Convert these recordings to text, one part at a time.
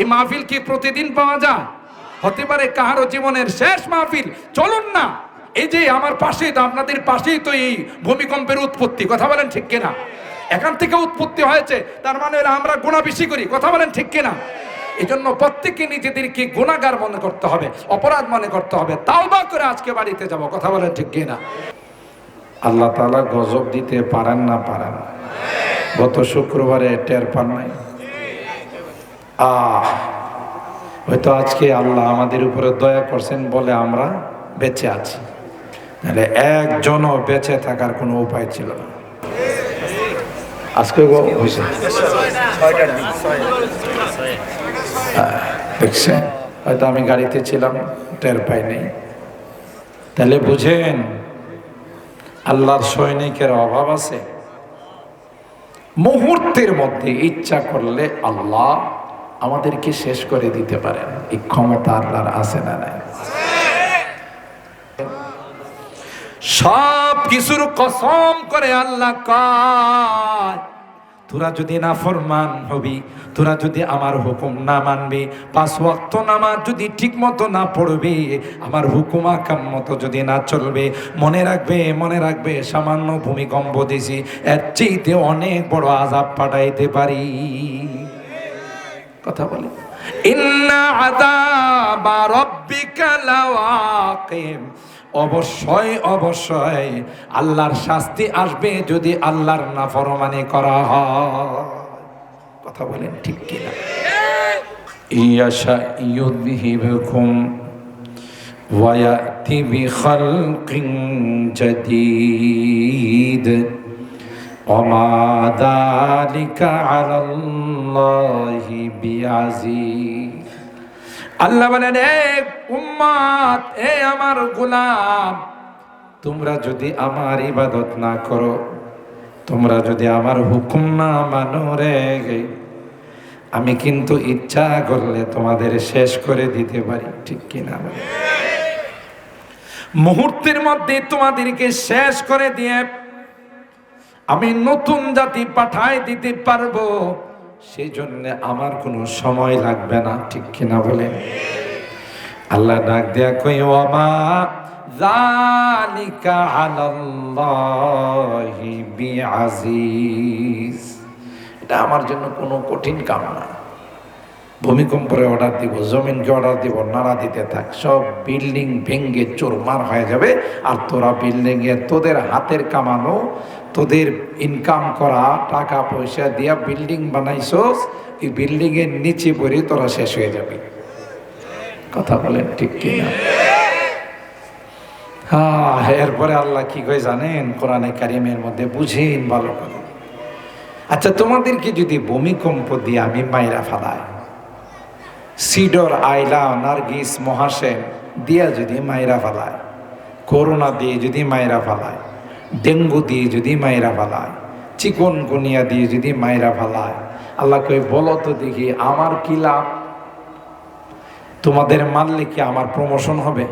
এই মাহফিল কি প্রতিদিন পাওয়া যায়? হতে পারে কাহারও জীবনের শেষ মাহফিল। চলুন না। এই যে আমার পাশেই তো আপনাদের পাশেই তো এই ভূমিকম্পের উৎপত্তি। কথা বলেন ঠিক কিনা? এখান থেকে উৎপত্তি হয়েছে, তার মানে আমরা গুণা বেশি করি। কথা বলেন ঠিক কিনা? এই জন্য প্রত্যেককে নিজেদেরকে গুণাগার মনে করতে হবে, অপরাধ মনে করতে হবে। তাওবা করে আজকে বাড়িতে যাব, কথা বলেন ঠিক কিনা? আল্লাহ তাআলা গজব দিতে পারেন না পারেন গত শুক্রবারে টের পান নাই? আহ, হয়তো আজকে আল্লাহ আমাদের উপরে দয়া করছেন বলে আমরা বেঁচে আছি। তাহলে একজনও বেঁচে থাকার কোনো উপায় ছিল না। আজকে দেখছেন? হয়তো আমি গাড়িতে ছিলাম, টের পাই নেই। তাহলে বুঝেন, আল্লাহর সৈনিকের অভাব আছে। মুহূর্তের মধ্যে ইচ্ছা করলে আল্লাহ আমাদেরকে শেষ করে দিতে পারেন। এই ক্ষমতা আল্লাহর আছে না নাই? সব কিছুর কসম করে আল্লাহ কয়, তোরা যদি না ফরমান হবি, তোরা যদি আমার হুকুম না মানবি, পাঁচ ওয়াক্ত নামাজ যদি ঠিক মতো না পড়বি, আমার হুকুম আকাম মতো যদি না চলবে, মনে রাখবে মনে রাখবে, সামান্য ভূমিকম্প দিছি, এর চেয়েতে অনেক বড় আজাব পাঠাইতে পারি। কথা বলে। ইন্না আযাবা রাব্বিকা লাওয়াকিম। অবশ্যই অবশ্যই আল্লাহর শাস্তি আসবে যদি আল্লাহর না নাফরমানি করা হয়। কথা বলেন ঠিক কিনা? ইয়াশা ইউযহিবকুম ওয়ায়াতি বিখালকিন জাদীদ। وما ذلك على الله بعزيز আল্লাহ বলেন এ উম্মাত এ আমার গোলাম তোমরা যদি আমার ইবাদত না করো তোমরা যদি আমার হুকুম না মানো রে আমি কিন্তু ইচ্ছা করলে তোমাদের শেষ করে দিতে পারি ঠিক কিনা বলে? মুহূর্তের মধ্যে তোমাদেরকে শেষ করে দিয়ে আমি নতুন জাতি পাঠায় দিতে পারব সেই জন্য আমার কোনো সময় লাগবে না, ঠিক কিনা বলে? আল্লাহ ডাক দেয়া কই ও আমা জালিকা আলাল্লাহি বিআজিজ। এটা আমার জন্য কোনো কঠিন কাম না। ভূমিকম্পরে অর্ডার দিব, জমিনকে অর্ডার দিব, নাড়া দিতে থাক, সব বিল্ডিং ভেঙ্গে চোরমার হয়ে যাবে। আর তোরা বিল্ডিংয়ে তোদের হাতের কামানো, তোদের ইনকাম করা, টাকা পয়সা দিয়া বিল্ডিং বানাইছস, এই বিল্ডিং এর নিচে পড়ে তোরা শেষ হয়ে যাবে। কথা বলেন ঠিক কিনা? হ্যাঁ এরপরে আল্লাহ কি করে জানেন? কোরআনে কারিমের মধ্যে বুঝেন ভালো করে। আচ্ছা তোমাদেরকে যদি ভূমিকম্প দিয়ে আমি মাইরা ফালাই সিডর আইলা নার্গিস মহাসেন দিয়া যদি মাইরা ফালায় করোনা দিয়ে যদি মাইরা ফালায়, ডেঙ্গু দিয়ে যদি মাইরা ফালায়, চিকন গুনিয়া দিয়ে যদি মাইরা ফালায়, আল্লাহ কই বলো তো দেখি আমার কি লাভ? তোমাদের মানলে কি আমার প্রমোশন হবে?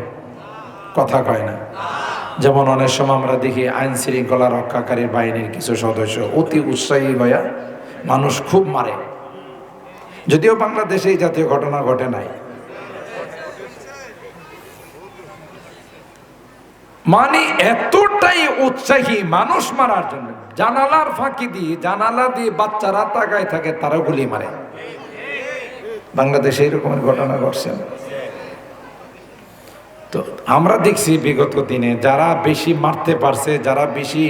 কথা কয় না। যেমন অনেক সময় আমরা দেখি আইন শৃঙ্খলা রক্ষাকারী বাহিনীর কিছু সদস্য অতি উৎসাহী হইয়া মানুষ খুব মারে। যদিও বাংলাদেশে এই জাতীয় ঘটনা ঘটে নাই। মানে এতটাই উৎসাহী মানুষ মারার জন্য। জানালার ফাঁকি দিয়ে, জানালা দিয়ে বাচ্চারা তাকায় থাকে, তারা গুলি মারে। বাংলাদেশে এরকম ঘটনা ঘটছে তো আমরা দেখছি বিগত দিনে যারা বেশি মারতে পারছে, যারা বেশি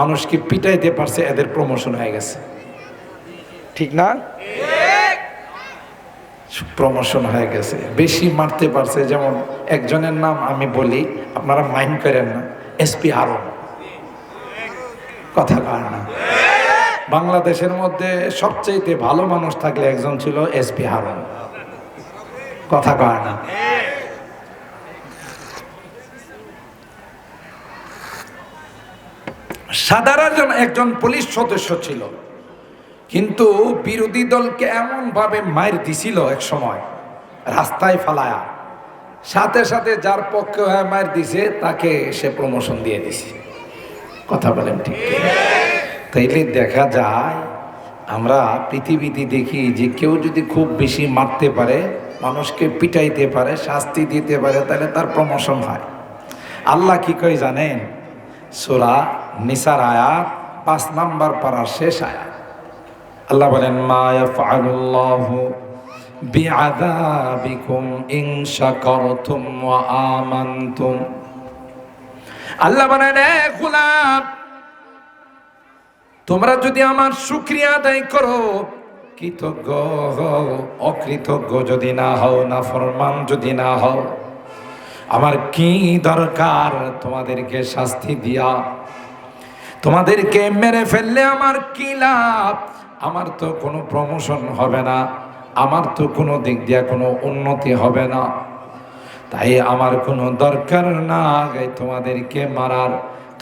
মানুষকে পিটাইতে পারছে, এদের প্রমোশন হয়ে গেছে। ঠিক না? প্রমোশন হয়ে গেছে। বেশি মারতে পারছে, যেমন একজনের নাম আমি বলি, আপনারা মাইন্ড করেন না এসপি হারুন। কথা কয় না। বাংলাদেশের মধ্যে সবচেয়ে ভালো মানুষ থাকলে একজন ছিল এসপি হারুন। কথা কয় না। সাধারণ একজন পুলিশ সদস্য ছিল। কিন্তু বিরোধী দলকে এমন ভাবে মার দিছিল এক সময়, রাস্তায় ফালায়া। সাথে সাথে যার পক্ষে হয়ে মার দিছে, তাকে সে প্রমোশন দিয়ে দিছে। কথা বলেন ঠিক। তাইলে দেখা যায়, আমরা পৃথিবীতে দেখি যে কেউ যদি খুব বেশি মারতে পারে, মানুষকে পিটাইতে পারে, শাস্তি দিতে পারে, তাহলে তার প্রমোশন হয়। আল্লাহ কি কই জানেন? সোরা নিসার আয়াত পাঁচ নাম্বার পাড়ার শেষ আয়াত। আল্লাহ বলেন, মা ইয়াফআলুল্লাহু বিআযাবিকুম ইন শাকারতুম ওয়া আমানতুম। আল্লাহ বলেন, "এ গোলাম, তোমরা যদি আমার শুক্রিয়া আদায় করো, কৃতজ্ঞ হও, অকৃতজ্ঞ যদি না হও না ফরমান যদি না হও, আমার কি দরকার তোমাদেরকে শাস্তি দিয়া? তোমাদেরকে মেরে ফেললে আমার কি লাভ? আমার তো কোনো প্রমোশন হবে না, আমার তো কোনো দিক দিয়ে কোনো উন্নতি হবে না। তাই আমার কোনো দরকার না তোমাদেরকে মারার,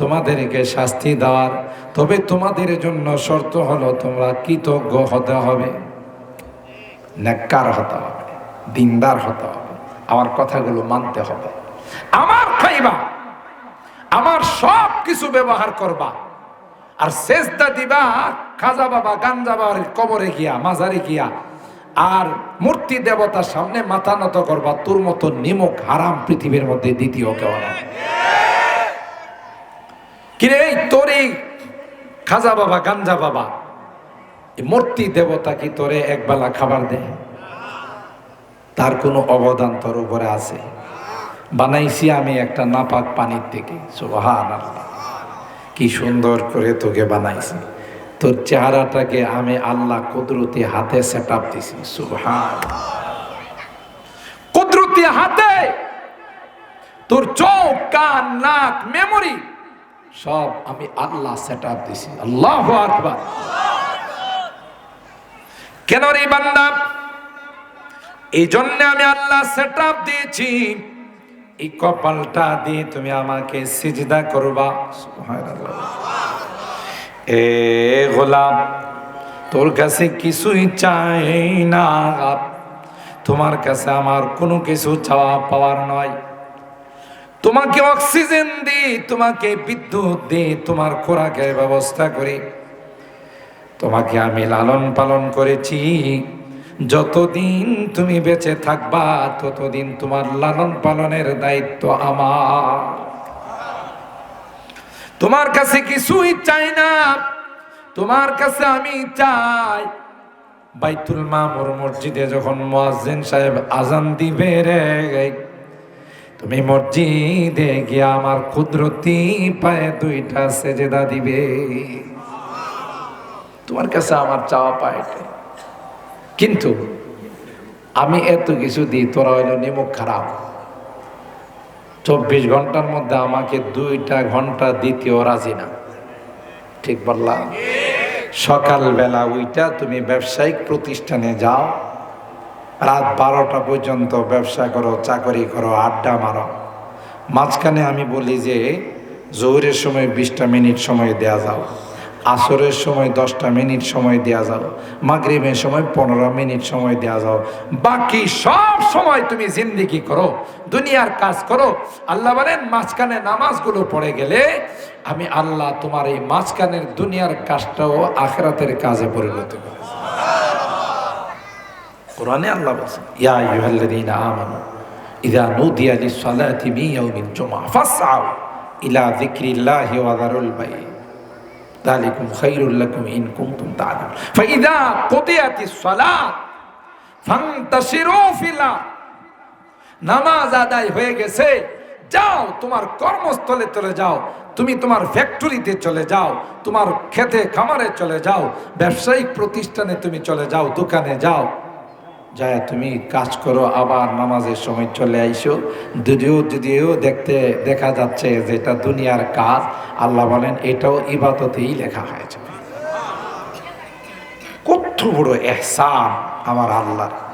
তোমাদেরকে শাস্তি দেওয়ার। তবে তোমাদের জন্য শর্ত হলো তোমরা কৃতজ্ঞ হতে হবে, নেককার হতে হবে, দিনদার হতে হবে, আমার কথাগুলো মানতে হবে। আমার খাইবা, আমার সব কিছু ব্যবহার করবা, আর শেষদা দিবা খাজা বাবা, গাঞ্জা বাবার কবরে গিয়া, মাজারে গিয়া, আর মূর্তি দেবতার সামনে মাথা নত করবা, তোর মতো নিমক হারাম পৃথিবীর মধ্যে দ্বিতীয় কেউ না কিরে তোর এই খাজা বাবা, গাঞ্জা বাবা মূর্তি দেবতা কি তোরে একবেলা খাবার দেয় তার কোনো অবদান তোর উপরে আছে। বানাইছি আমি একটা নাপাক পানির থেকে সুবহান কি সুন্দর করে তোকে বানাইছি। তোর চেহারাটাকে আমি আল্লাহ কুদরতি হাতে সেট আপ দিছি। সুবহান কুদরতি হাতে তোর চোখ, কান, নাক মেমোরি সব আমি আল্লাহ সেট আপ দিছি। আল্লাহ আকবার। কেন রে বান্দা? এই জন্য আমি আল্লাহ সেট আপ দিয়েছি। এই কপালটা দিয়ে তুমি আমাকে সিজদা করবা। সুবহানাল্লাহ। এ গোলাম, তোর কাছে কিছুই চাই না। তোমার কাছে আমার কোনো কিছু চাওয়া পাওয়ার নয়। তোমাকে অক্সিজেন দিই, তোমাকে বিদ্যুৎ দিই, তোমার খোরাকের ব্যবস্থা করি। তোমাকে আমি লালন পালন করেছি। যতদিন তুমি বেঁচে থাকবা, ততদিন তোমার লালন পালনের দায়িত্ব আমার। তোমার কাছে কিছুই চাই না। তোমার কাছে আমি চাই। বাইতুল মামুর মসজিদে যখন মুয়াজ্জিন সাহেব আজান দিবে রে, তুমি মসজিদে গিয়ে আমার কুদরতি পায়ে দুইটা সেজেদা দিবে। তোমার কাছে আমার চাওয়া পায় কিন্তু আমি এত কিছু দিই, তোরা হইল নিমুখ খারাপ। চব্বিশ ঘণ্টার মধ্যে আমাকে দুইটা ঘণ্টা দ্বিতীয় রাজি না। ঠিক বললাম? সকালবেলা ওইটা তুমি ব্যবসায়িক প্রতিষ্ঠানে যাও, রাত বারোটা পর্যন্ত ব্যবসা করো, চাকরি করো, আড্ডা মারো। মাঝখানে আমি বলি যে, জোহরের সময় বিশটা মিনিট সময় দেয়া যাও। আসরের সময় দশটা মিনিট সময় দেয়া যাও। মাগরিবের সময় পনেরো মিনিট সময় দেয়া যাও। বাকি সব সময় তুমি জিন্দিগি করো, দুনিয়ার কাজ করো। আল্লাহ বলেন, মাঝখানে নামাজগুলো পড়ে গেলে আমি আল্লাহ তোমার এই মাঝখানের দুনিয়ার কাজটাও আখেরাতের কাজে পরিণত করে কোরআনে আল্লাহ বলছেন, ইয়া আইয়ুহাল্লাযীনা আমানু ইযা নুদিয়া লিস-সালাতি মিন ইলা যিকরিল্লাহি ওয়া যারুল বাই যালিকুম খায়রুল লাকুম ইন কুনতুম তা'লামুন ফাইদা কুদিয়াতিস সালাত ফান্তাশিরু ফিল। নামাজ আদায় হয়ে গেছে, যাও তোমার কর্মস্থলে চলে যাও, তুমি তোমার ফ্যাক্টরিতে চলে যাও, তোমার খেতে খামারে চলে যাও, ব্যবসায়িক প্রতিষ্ঠানে তুমি চলে যাও, দোকানে যাও যায়, তুমি কাজ করো, আবার নামাজের সময় চলে আইসো। যদিও যদিও দেখতে দেখা যাচ্ছে যেটা দুনিয়ার কাজ। আল্লাহ বলেন, এটাও ইবাদতেই লেখা হয়েছে। কত বড় এহসান আমার আল্লাহর।